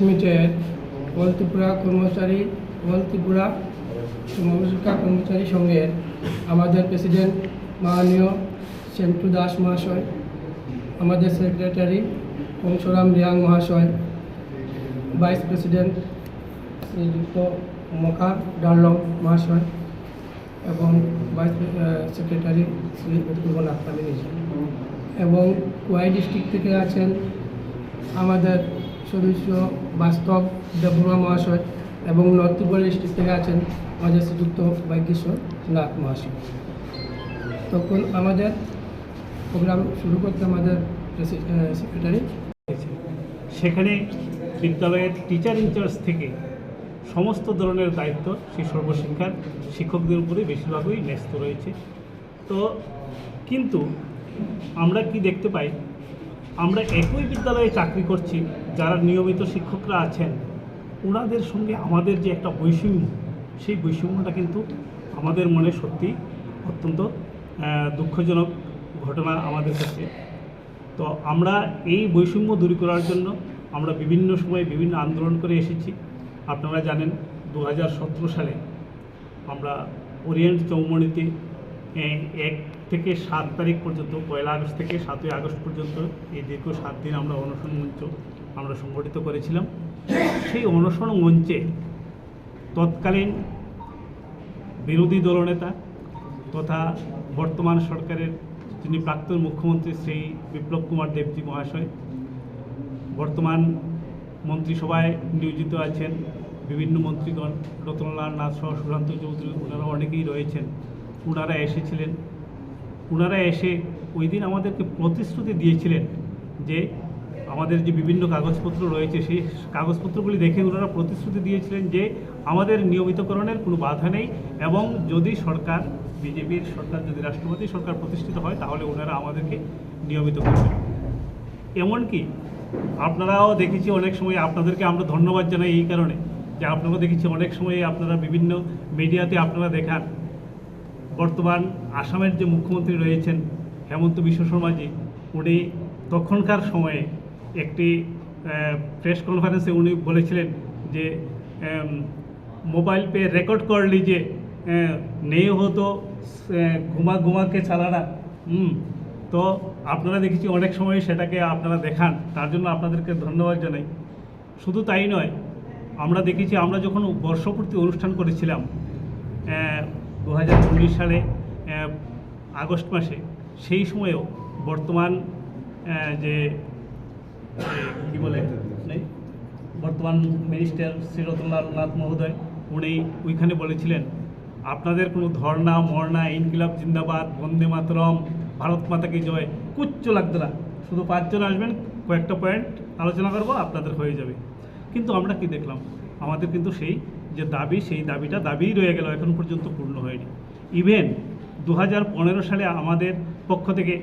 Limited all Tripura কর্মচারী all Tripura সমবেশিকা কর্মচারী সংঘের আমাদের প্রেসিডেন্ট মাননীয় সেন্টু দাস মহাশয় আমাদের সেক্রেটারি কংসরাম রিয়াং মহাশয় ভাইস প্রেসিডেন্ট শ্রীযুক্ত মকা ডার্লং মহাশয় এবং ভাইস সেক্রেটারি শ্রী অপূর্বনাথ কামিনী এবং ওয়াই ডিস্ট্রিক্ট থেকে আছেন আমাদের সদস্য বাস্তব দেববর্মা মহাশয় এবং নর্থ ত্রিপুরা থেকে আছেন আমাদের শ্রীযুক্ত ভাগ্যেশ্বর নাথ মহাশয়। তখন আমাদের প্রোগ্রাম শুরু করতে আমাদের সেক্রেটারি সেখানে বিদ্যালয়ের টিচার ইনচার্জ থেকে সমস্ত ধরনের দায়িত্ব সেই সর্বশিক্ষার শিক্ষকদের উপরে বেশিরভাগই ন্যস্ত রয়েছে। তো কিন্তু আমরা কি দেখতে পাই? আমরা একই বিদ্যালয়ে চাকরি করছি, যারা নিয়মিত শিক্ষকরা আছেন। ওনাদের সঙ্গে আমাদের যে একটা বৈষম্য, সেই বৈষম্যটা কিন্তু আমাদের মনে সত্যি অত্যন্ত দুঃখজনক ঘটনা আমাদের কাছে। তো আমরা এই বৈষম্য দূর করার জন্য আমরা বিভিন্ন সময়ে বিভিন্ন আন্দোলন করে এসেছি। আপনারা জানেন দু হাজার সতেরো সালে আমরা ওরিয়েন্ট চৌমনিতে এক থেকে সাত তারিখ পর্যন্ত, পয়লা আগস্ট থেকে সাতই আগস্ট পর্যন্ত এই দীর্ঘ সাত দিন আমরা অনশন মঞ্চ আমরা সংগঠিত করেছিলাম। সেই অনশন মঞ্চে তৎকালীন বিরোধী দলনেতা তথা বর্তমান সরকারের যিনি প্রাক্তন মুখ্যমন্ত্রী শ্রী বিপ্লব কুমার দেবজি মহাশয়, বর্তমান মন্ত্রিসভায় নিয়োজিত আছেন বিভিন্ন মন্ত্রীগণ, রতনলাল নাথ সহ সুশান্ত চৌধুরী, ওনারা অনেকেই রয়েছেন। ওনারা এসেছিলেন ওনারা এসে ওই দিন আমাদেরকে প্রতিশ্রুতি দিয়েছিলেন যে আমাদের যে বিভিন্ন কাগজপত্র রয়েছে, সেই কাগজপত্রগুলি দেখে ওনারা প্রতিশ্রুতি দিয়েছিলেন যে আমাদের নিয়মিতকরণের কোনো বাধা নেই এবং যদি সরকার, বিজেপির সরকার, যদি রাষ্ট্রপতি সরকার প্রতিষ্ঠিত হয়, তাহলে ওনারা আমাদেরকে নিয়মিত করবেন। এমনকি আপনারাও দেখেছি অনেক সময় আপনাদেরকে আমরা ধন্যবাদ জানাই এই কারণে যে আপনারাও দেখেছি অনেক সময় আপনারা বিভিন্ন মিডিয়াতে আপনারা দেখান। বর্তমান আসামের যে মুখ্যমন্ত্রী রয়েছেন হেমন্ত বিশ্ব শর্মাজি, উনি তখনকার সময়ে একটি প্রেস কনফারেন্সে উনি বলেছিলেন যে মোবাইল পে রেকর্ড কর লিজে নেই হতো ঘুমা ঘুমাকে চালানা। হুম, তো আপনারা দেখেছি অনেক সময় সেটাকে আপনারা দেখান, তার জন্য আপনাদেরকে ধন্যবাদ জানাই। শুধু তাই নয়, আমরা দেখেছি আমরা যখন বর্ষপূর্তি অনুষ্ঠান করেছিলাম দু হাজার উনিশ সালে আগস্ট মাসে সেই সময়েও বর্তমান যে কী বলে বর্তমান মিনিস্টার শ্রী রতনলাল নাথ মহোদয় উনি ওইখানে বলেছিলেন আপনাদের কোনো ধর্ণা মর্ণা ইনকিলাব জিন্দাবাদ বন্দে মাতরম ভারত মাতাকে জয় কুচ্ছ লাগতো না। শুধু পাঁচজন আসবেন কয়েকটা পয়েন্ট আলোচনা করব আপনাদের হয়ে যাবে। কিন্তু আমরা কি দেখলাম? আমাদের কিন্তু সেই যে দাবি, সেই দাবিটা দাবিই রয়ে গেল, এখন পর্যন্ত পূর্ণ হয়নি। ইভেন দু হাজার পনেরো সালে আমাদের পক্ষ থেকে